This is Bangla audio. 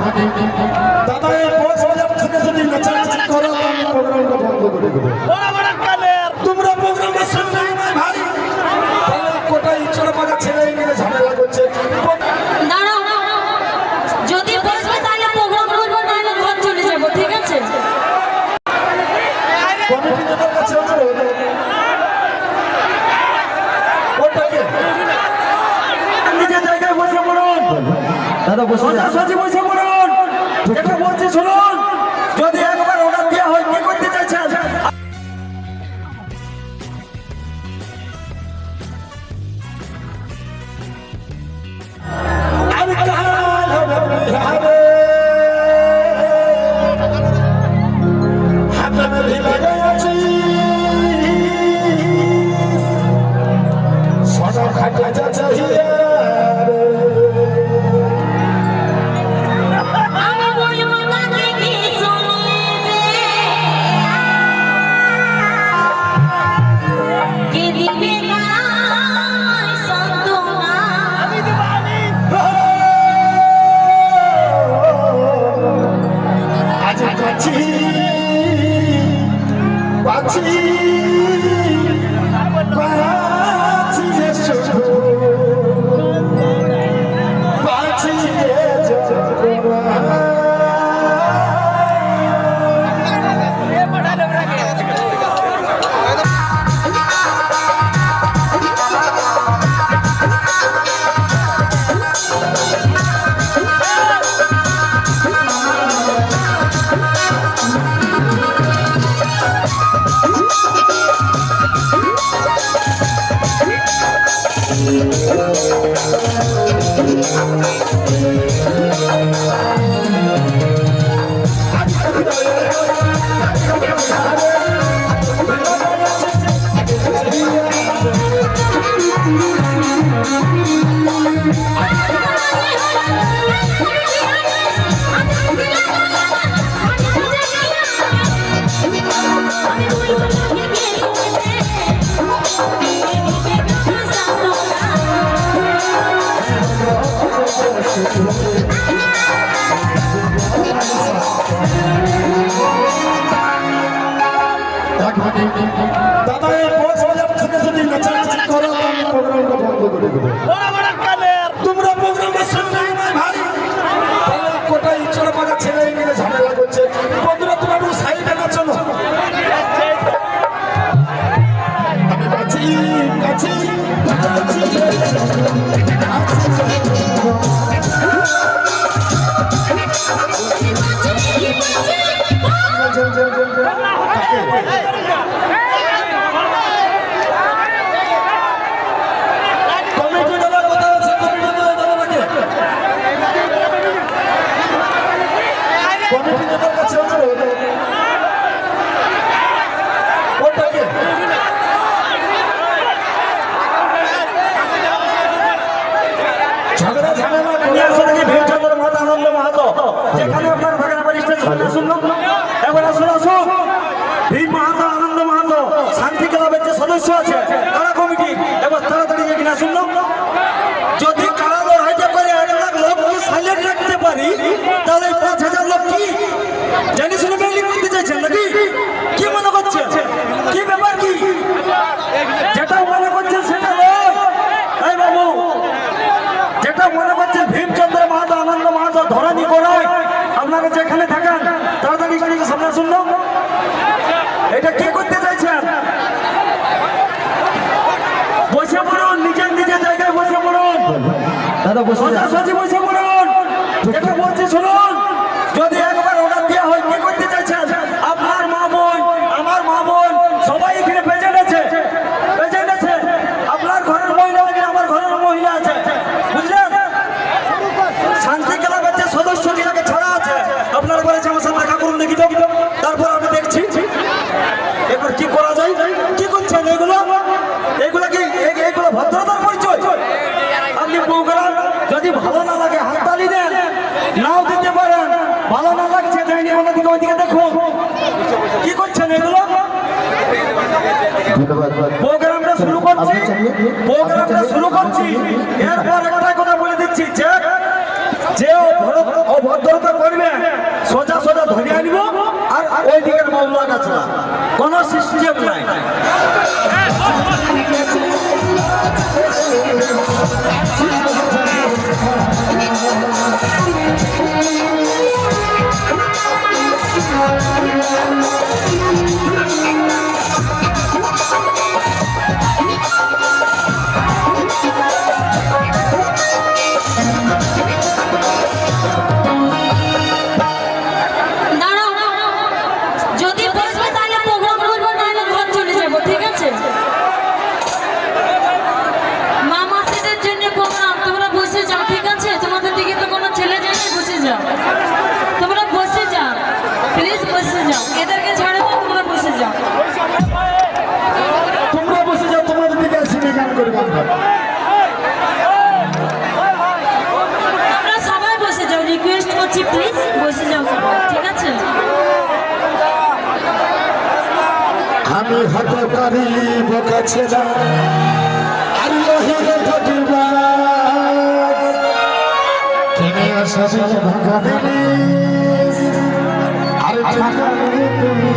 দাদা এই বক্স বাজার থেকে যদি নাচানাচি করো আমি প্রোগ্রামটা বন্ধ করে দেবো তোমরা প্রোগ্রামটা শুনবে না ভাই তাহলে কোটা ইচ্ছড় পাকা ছেলে মিলে ঝামেলা করছে দাঁড়াও যদি বসবে তাহলে প্রোগ্রাম করব নাহলে ঘর চলে যাব ঠিক আছে কমিটি নেতার কাছে অনুরোধ ওটাকে নিজের জায়গায় বসে পড়ুন দাদা বসে যান। সোজাসুজি বসে পড়ুন যেটা বলছে শুনুন! কমিটি দাদার কাছে অনুরোধ। ওটাকে। ঝগড়া ঝামেলা করে আসলে কি ভীমচন্দ্র মাতা আনন্দ মাহাতো? যেখানে আপনার ভাগনা বাড়িতে শুনলো এবার আসুন আসুন। ভীম মাহাতো আনন্দ মাহাতো শান্তি ক্লাবের যে সদস্য আছে তারা কমিটি এবার তাড়াতাড়ি এখানে শুনলো যদি কারা লড়াইটা করে এক লাখ লোককে সাইলেন্ট রাখতে পারি তাহলে পাঁচ লোক কি? জানি শুনে বিল্ডিং করতে চাইছেন নাকি? কি মনে করছেন? কি ব্যাপার কি? যেটা মনে করছেন সেটা এই বাবু যেটা মনে করছেন ভীমচন্দ্র মাহাতো আনন্দ মাহাতো ধরানি করায় আপনাকে যেখানে থাকেন তাড়াতাড়ি গাড়িকে সামনে শুনলো এটা কি করতে চাইছেন? বসে পড়ুন নিজের নিজের জায়গায় বসে পড়ুন। দাদা বসে বসে পড়ুন। যেটা বলছি শুনুন। ভালো না লাগছে যাইনি দিকে ওইদিকে দেখো। কি করছেন এগুলো? প্রোগ্রামটা শুরু করছি। প্রোগ্রামটা শুরু করছি। এরপর একটা কথা বলে দিচ্ছি যে যে অভদ্রতা করবে সোজা সোজা ধরে আনব আর ওই দিকের কোন সৃষ্টি আমি হতকারী বোকা ছেলা আল্লাহের প্রতিবাদ। তুমি আসলে ভাগা দিলে। আর ভাগা তুমি